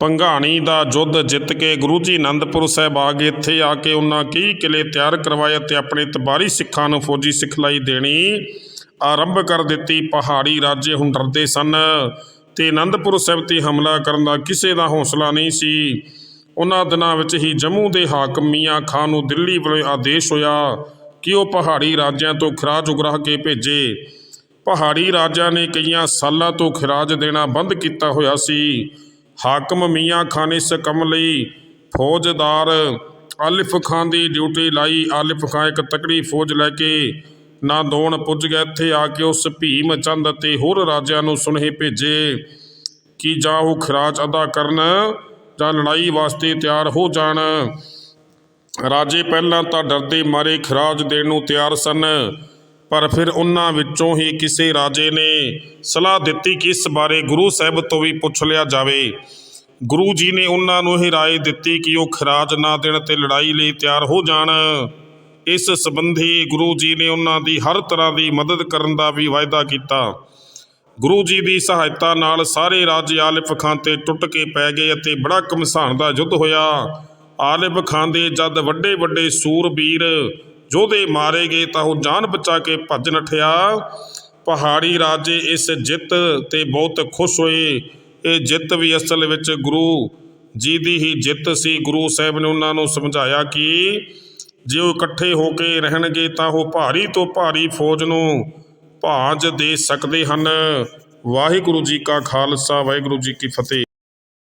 ਪੰਘਾਣੀ ਦਾ ਯੁੱਧ ਜਿੱਤ ਕੇ ਗੁਰੂ ਜੀ ਅਨੰਦਪੁਰ ਸਾਹਿਬ ਆ ਗਏ। ਇੱਥੇ ਆ ਕੇ ਉਹਨਾਂ ਕਈ ਕਿਲੇ ਤਿਆਰ ਕਰਵਾਏ ਅਤੇ ਆਪਣੇ ਤਬਾਰੀ ਸਿੱਖਾਂ ਨੂੰ ਫੌਜੀ ਸਿਖਲਾਈ ਦੇਣੀ ਆਰੰਭ ਕਰ ਦਿੱਤੀ। ਪਹਾੜੀ ਰਾਜੇ ਹੁਣ ਡਰਦੇ ਸਨ ਤੇ ਅਨੰਦਪੁਰ ਸਾਹਿਬ ਤੇ ਹਮਲਾ ਕਰਨ ਦਾ ਕਿਸੇ ਦਾ ਹੌਸਲਾ ਨਹੀਂ ਸੀ। ਉਹਨਾਂ ਦਿਨਾਂ ਵਿੱਚ ਹੀ ਜੰਮੂ ਦੇ ਹਾਕਮ ਮੀਆਂ ਖਾਨ ਨੂੰ ਦਿੱਲੀ ਵੱਲੋਂ ਆਦੇਸ਼ ਹੋਇਆ ਕਿ ਉਹ ਪਹਾੜੀ ਰਾਜਿਆਂ ਤੋਂ ਖਰਾਜ ਉਗਰਾਹ ਕੇ ਭੇਜੇ। ਪਹਾੜੀ ਰਾਜਿਆਂ ਨੇ ਕਈਆਂ ਸਾਲਾਂ ਤੋਂ ਖਰਾਜ ਦੇਣਾ ਬੰਦ ਕੀਤਾ ਹੋਇਆ ਸੀ। ਹਾਕਮ ਮੀਆਂ ਖਾਨ ਇਸ ਕੰਮ ਲਈ ਫੌਜਦਾਰ ਆਲਿਫ ਖਾਨ ਦੀ ਡਿਊਟੀ ਲਾਈ। ਆਲਿਫ ਖਾਨ ਇੱਕ ਤਕੜੀ ਫੌਜ ਲੈ ਕੇ ਨਾਦੌਣ ਪੁੱਜ ਗਿਆ। ਇੱਥੇ ਆ ਕੇ ਉਸ ਭੀਮ ਚੰਦ ਅਤੇ ਹੋਰ ਰਾਜਿਆਂ ਨੂੰ ਸੁਨੇਹੇ ਭੇਜੇ ਕਿ ਜਾਂ ਉਹ ਖਰਾਜ ਅਦਾ ਕਰਨ ਜਾਂ ਲੜਾਈ ਵਾਸਤੇ ਤਿਆਰ ਹੋ ਜਾਣ। ਰਾਜੇ ਪਹਿਲਾਂ ਤਾਂ ਡਰਦੇ ਮਾਰੇ ਖਰਾਜ ਦੇਣ ਨੂੰ ਤਿਆਰ ਸਨ। ਪਰ ਫਿਰ ਉਹਨਾਂ ਵਿੱਚੋਂ ਹੀ ਕਿਸੇ ਰਾਜੇ ਨੇ ਸਲਾਹ ਦਿੱਤੀ ਕਿ ਇਸ ਬਾਰੇ ਗੁਰੂ ਸਾਹਿਬ ਤੋਂ ਵੀ ਪੁੱਛ ਲਿਆ ਜਾਵੇ। ਗੁਰੂ ਜੀ ਨੇ ਉਹਨਾਂ ਨੂੰ ਹੀ ਰਾਏ ਦਿੱਤੀ ਕਿ ਉਹ ਖਰਾਜ ਨਾ ਦੇਣ ਤੇ ਲੜਾਈ ਲਈ ਤਿਆਰ ਹੋ ਜਾਣ। ਇਸ ਸੰਬੰਧੀ ਗੁਰੂ ਜੀ ਨੇ ਉਹਨਾਂ ਦੀ ਹਰ ਤਰ੍ਹਾਂ ਦੀ ਮਦਦ ਕਰਨ ਦਾ ਵੀ ਵਾਅਦਾ ਕੀਤਾ। ਗੁਰੂ ਜੀ ਦੀ ਸਹਾਇਤਾ ਨਾਲ ਸਾਰੇ ਰਾਜੇ ਆਲਿਫ ਖਾਨ ਤੇ ਟੁੱਟ ਕੇ ਪੈ ਗਏ ਅਤੇ ਬੜਾ ਘਮਸਾਨ ਦਾ ਯੁੱਧ ਹੋਇਆ। ਆਲਿਫ ਖਾਨ ਦੇ ਜਦ ਵੱਡੇ ਵੱਡੇ ਸੂਰਬੀਰ ਯੋਧੇ ਮਾਰੇ ਗਏ ਤਾਂ ਉਹ ਜਾਨ ਬਚਾ ਕੇ ਭੱਜ ਨਠਿਆ। ਪਹਾੜੀ ਰਾਜੇ ਇਸ ਜਿੱਤ ਤੇ ਬਹੁਤ ਖੁਸ਼ ਹੋਏ। ਇਹ ਜਿੱਤ ਵੀ ਅਸਲ ਵਿੱਚ ਗੁਰੂ ਜੀ ਦੀ ਹੀ ਜਿੱਤ ਸੀ। ਗੁਰੂ ਸਾਹਿਬ ਨੇ ਉਹਨਾਂ ਨੂੰ ਸਮਝਾਇਆ ਕਿ ਜੇ ਉਹ ਇਕੱਠੇ ਹੋ ਕੇ ਰਹਿਣਗੇ ਤਾਂ ਉਹ ਭਾਰੀ ਤੋਂ ਭਾਰੀ ਫੌਜ ਨੂੰ ਭਾਜ ਦੇ ਸਕਦੇ ਹਨ। ਵਾਹਿਗੁਰੂ ਜੀ ਕਾ ਖਾਲਸਾ, ਵਾਹਿਗੁਰੂ ਜੀ ਕੀ ਫਤਿਹ।